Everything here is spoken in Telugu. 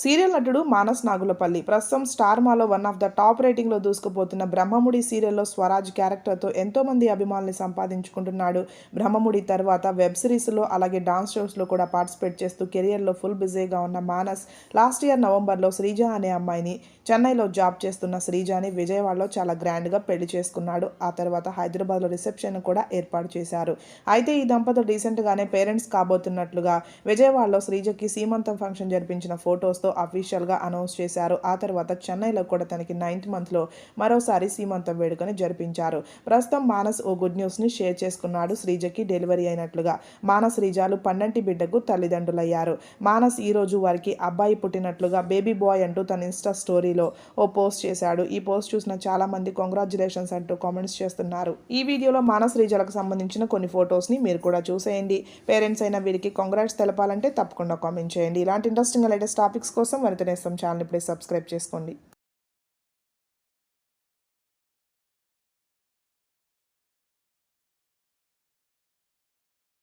సీరియల్ నటుడు మానస్ నాగులపల్లి. ప్రస్తుతం స్టార్ మాలో వన్ ఆఫ్ ద టాప్ రేటింగ్లో దూసుకుపోతున్న బ్రహ్మముడి సీరియల్లో స్వరాజ్ క్యారెక్టర్తో ఎంతో మంది అభిమానుల్ని సంపాదించుకుంటున్నాడు. బ్రహ్మముడి తర్వాత వెబ్ సిరీస్లో అలాగే డాన్స్ షోస్లో కూడా పార్టిసిపేట్ చేస్తూ కెరియర్లో ఫుల్ బిజీగా ఉన్న మానస్ లాస్ట్ ఇయర్ నవంబర్లో శ్రీజ అనే అమ్మాయిని చెన్నైలో జాబ్ చేస్తున్న శ్రీజాని విజయవాడలో చాలా గ్రాండ్గా పెళ్ళి చేసుకున్నాడు. ఆ తర్వాత హైదరాబాద్లో రిసెప్షన్ కూడా ఏర్పాటు చేశారు. అయితే ఈ దంపతులు రీసెంట్గానే పేరెంట్స్ కాబోతున్నట్లుగా విజయవాడలో శ్రీజకి సీమంతం ఫంక్షన్ జరిపించిన ఫొటోస్తో అఫీషియల్గా అనౌన్స్ చేశారు. ఆ తర్వాత చెన్నైలో కూడా తనకి నైన్త్ మంత్లో మరోసారి సీమంతం వేడుకని జరిపించారు. ప్రస్తుతం మానస్ ఓ గుడ్ న్యూస్ని షేర్ చేసుకున్నాడు శ్రీజకి డెలివరీ అయినట్లుగా. మానస్ శ్రీజాలు పన్నంటి బిడ్డకు తల్లిదండ్రులయ్యారు. మానస్ ఈ రోజు వారికి అబ్బాయి పుట్టినట్లుగా బేబీ బాయ్ అంటూ తన ఇన్స్టా స్టోరీలో ఓ పోస్ట్ చేశాడు. ఈ పోస్ట్ చూసిన చాలా మంది కంగ్రాచులేషన్స్ అంటూ కామెంట్స్ చేస్తున్నారు. ఈ వీడియోలో మానస్ శ్రీజాలకు సంబంధించిన కొన్ని ఫొటోస్ని మీరు కూడా చూసేయండి. పేరెంట్స్ అయిన వీరికి కంగ్రాట్స్ తెలపాలంటే తప్పకుండా కామెంట్ చేయండి. ఇలాంటి ఇంట్రెస్టింగ్ లేటెస్ట్ టాపిక్స్ కోసం వనితనేస్తాం ఛానల్ ఇప్పుడే సబ్స్క్రైబ్ చేసుకోండి.